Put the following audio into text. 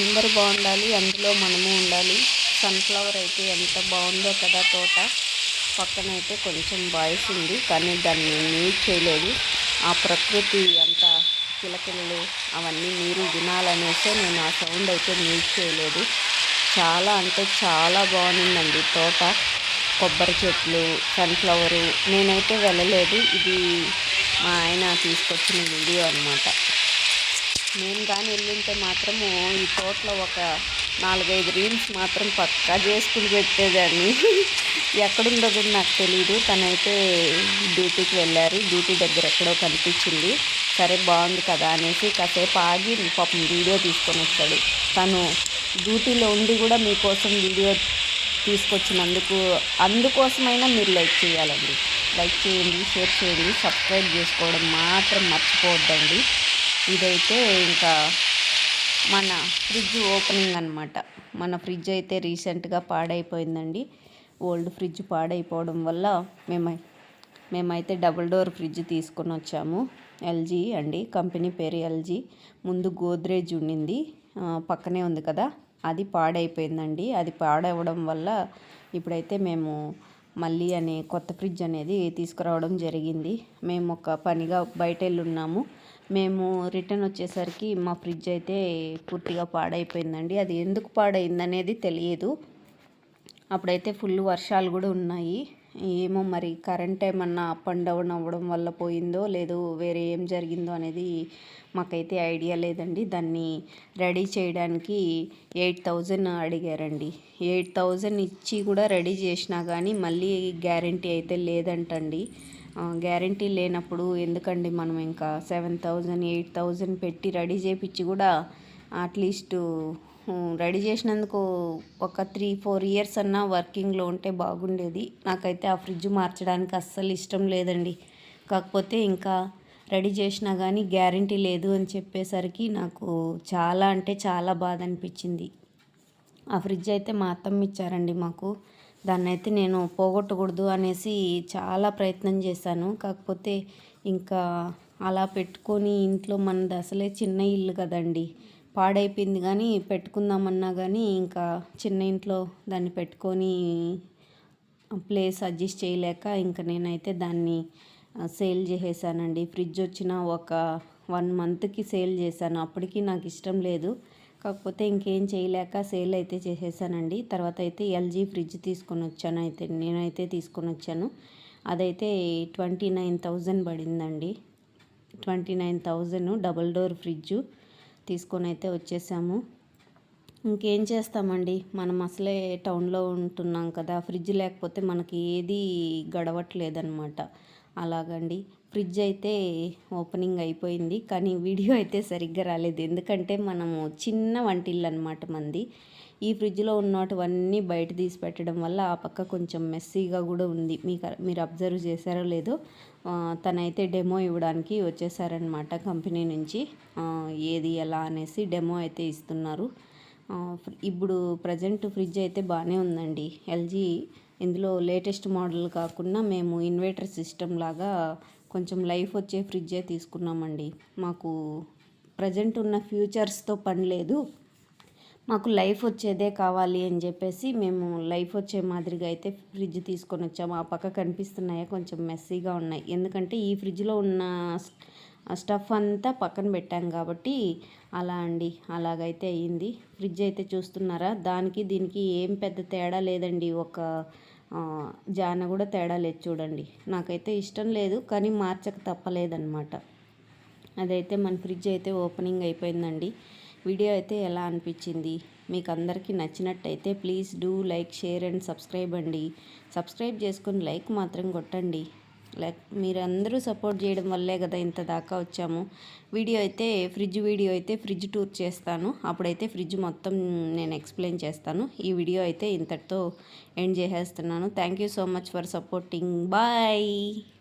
అందరూ బాగుండాలి అందులో మనము ఉండాలి. సన్ఫ్లవర్ అయితే ఎంత బాగుందో కదా తోట. పక్కన అయితే కొంచెం బాయ్స్ ఉంది కానీ దాన్ని నీట్ చేయలేదు. ఆ ప్రకృతి అంత కిలకిలలు అవన్నీ మీరు వినాలనేసే నేను ఆ సౌండ్ అయితే నీట్ చేయలేదు. చాలా అంటే చాలా బాగుందండి తోట. కొబ్బరి చెట్లు సన్ఫ్లవరు. నేనైతే వెళ్ళలేదు. ఇది మా ఆయన తీసుకొచ్చిన వీడియో అనమాట నేను కానీ వెళ్ళింటే మాత్రము ఈ తోటలో ఒక నాలుగైదు రీల్స్ మాత్రం పక్కా చేసుకుని పెట్టేదాన్ని. ఎక్కడుందో కూడా నాకు తెలియదు తనైతే డ్యూటీకి వెళ్ళారు. డ్యూటీ దగ్గర ఎక్కడో కనిపించింది. సరే బాగుంది కదా అనేసి కాసేపు ఆగి పాపం వీడియో తీసుకొని వచ్చాడు. తను డ్యూటీలో ఉండి కూడా మీకోసం వీడియో తీసుకొచ్చినందుకు అందుకోసమైనా మీరు లైక్ చేయాలండి. లైక్ చేయండి షేర్ చేయండి సబ్స్క్రైబ్ చేసుకోవడం మాత్రం మర్చిపోవద్దండి. ఇదైతే ఇంకా మన ఫ్రిడ్జ్ ఓపెనింగ్ అనమాట మన ఫ్రిడ్జ్ అయితే రీసెంట్గా పాడైపోయిందండి. ఓల్డ్ ఫ్రిడ్జ్ పాడైపోవడం వల్ల మేము మేమైతే డబుల్ డోర్ ఫ్రిడ్జ్ తీసుకొని వచ్చాము. ఎల్జీ అండి కంపెనీ పేరు ఎల్జీ ముందు గోద్రేజ్ ఉండింది. పక్కనే ఉంది కదా. అది పాడైపోయిందండి. అది పాడవడం వల్ల ఇప్పుడైతే మేము మళ్ళీ అనే కొత్త ఫ్రిడ్జ్ అనేది తీసుకురావడం జరిగింది. మేము ఒక పనిగా బయట వెళ్ళున్నాము మేము రిటర్న్ వచ్చేసరికి మా ఫ్రిడ్జ్ అయితే పూర్తిగా పాడైపోయిందండి. అది ఎందుకు పాడైందనేది తెలియదు. అప్పుడైతే ఫుల్ వర్షాలు కూడా ఉన్నాయి. ఏమో మరి కరెంట్ ఏమన్నా అప్ అండ్ డౌన్ అవ్వడం వల్ల పోయిందో లేదు వేరే ఏం జరిగిందో అనేది మాకైతే ఐడియా లేదండి. దాన్ని రెడీ చేయడానికి ఎయిట్ థౌజండ్ అడిగారండి. ఎయిట్ థౌజండ్ ఇచ్చి కూడా రెడీ చేసినా కానీ మళ్ళీ గ్యారంటీ అయితే లేదంటండి. గ్యారంటీ లేనప్పుడు ఎందుకండి మనం ఇంకా సెవెన్ థౌజండ్ ఎయిట్ థౌజండ్ పెట్టి రెడీ చేపించి కూడా అట్లీస్ట్ రెడీ చేసినందుకు ఒక త్రీ ఫోర్ ఇయర్స్ అన్నా వర్కింగ్లో ఉంటే బాగుండేది. నాకైతే ఆ ఫ్రిడ్జ్ మార్చడానికి అస్సలు ఇష్టం లేదండి. కాకపోతే ఇంకా రెడీ చేసినా కానీ గ్యారంటీ లేదు అని చెప్పేసరికి నాకు చాలా అంటే చాలా బాధ అనిపించింది ఆ ఫ్రిడ్జ్ అయితే మా అత్తమ్మ ఇచ్చారండి మాకు. దాన్ని అయితే నేను పోగొట్టకూడదు అనేసి చాలా ప్రయత్నం చేశాను. కాకపోతే ఇంకా అలా పెట్టుకొని ఇంట్లో మనది అసలే చిన్న ఇల్లు కదండి. పాడైపోయింది కానీ పెట్టుకుందామన్నా కానీ ఇంకా చిన్న ఇంట్లో దాన్ని పెట్టుకొని ప్లేస్ అడ్జస్ట్ చేయలేక ఇంకా నేనైతే దాన్ని సేల్ చేసేసానండి. ఫ్రిడ్జ్ వచ్చిన ఒక వన్ మంత్కి సేల్ చేశాను. అప్పటికి నాకు ఇష్టం లేదు. కాకపోతే ఇంకేం చేయలేక సేల్ అయితే చేసేసానండి. తర్వాత అయితే ఎల్జీ ఫ్రిడ్జ్ తీసుకొని వచ్చాను అయితే నేనైతే తీసుకొని వచ్చాను. అదైతే ట్వంటీ నైన్ థౌజండ్ పడిందండి. Twenty nine thousand double door fridge తీసుకొని అయితే వచ్చేసాము. ఇంకేం చేస్తామండి? మనం అసలే టౌన్లో ఉంటున్నాం కదా ఫ్రిడ్జ్ లేకపోతే మనకి ఏది గడవట్లేదన్నమాట. అలాగండి. ఫ్రిడ్జ్ అయితే ఓపెనింగ్ అయిపోయింది. కానీ వీడియో అయితే సరిగ్గా రాలేదు. ఎందుకంటే మనము చిన్న వంటిల్లు అనమాట మంది. ఈ ఫ్రిడ్జ్లో ఉన్నటువన్నీ బయట తీసి పెట్టడం వల్ల ఆ పక్క కొంచెం మెస్సీగా కూడా ఉంది. మీకు మీరు అబ్జర్వ్ చేశారో లేదో తనైతే డెమో ఇవ్వడానికి వచ్చేసారనమాట కంపెనీ నుంచి. ఏది ఎలా అనేసి డెమో అయితే ఇస్తున్నారు. ఇప్పుడు ప్రజెంట్ ఫ్రిడ్జ్ అయితే బాగానే ఉందండి. ఎల్జీ ఇందులో లేటెస్ట్ మోడల్ కాకుండా మేము ఇన్వర్టర్ సిస్టమ్ లాగా కొంచెం లైఫ్ వచ్చే ఫ్రిడ్జే తీసుకున్నామండి. మాకు ప్రజెంట్ ఉన్న ఫ్యూచర్స్తో పని లేదు. మాకు లైఫ్ వచ్చేదే కావాలి అని చెప్పేసి మేము లైఫ్ వచ్చే మాదిరిగా అయితే ఫ్రిడ్జ్ తీసుకొని వచ్చాము. ఆ పక్క కనిపిస్తున్నాయా కొంచెం మెస్సీగా ఉన్నాయి. ఎందుకంటే ఈ ఫ్రిడ్జ్లో ఉన్న ఆ స్టఫ్ అంతా పక్కన పెట్టాం కాబట్టి అలా అండి అలాగైతే అయ్యింది ఫ్రిడ్జ్ అయితే చూస్తున్నారా? దానికి దీనికి ఏం పెద్ద తేడా లేదండి. ఒక జాన కూడా తేడా లేదు చూడండి. నాకైతే ఇష్టం లేదు కానీ మార్చక తప్పలేదన్నమాట. అదైతే మన ఫ్రిడ్జ్ అయితే ఓపెనింగ్ అయిపోయిందండి. వీడియో అయితే ఎలా అనిపించింది? మీకు అందరికీ నచ్చినట్టయితే please do like share and subscribe అండి. సబ్స్క్రైబ్ చేసుకొని లైక్ మాత్రం కొట్టండి. లైక్ మీరందరూ సపోర్ట్ చేయడం వల్లే కదా ఇంత దాకా వచ్చాము. వీడియో అయితే ఫ్రిడ్జ్ వీడియో అయితే ఫ్రిడ్జ్ టూర్ చేస్తాను. అప్పుడైతే ఫ్రిడ్జ్ మొత్తం నేను ఎక్స్ప్లెయిన్ చేస్తాను. ఈ వీడియో అయితే ఇంతటితో ఎండ్ చేసేస్తున్నాను. Thank you so much for supporting. Bye!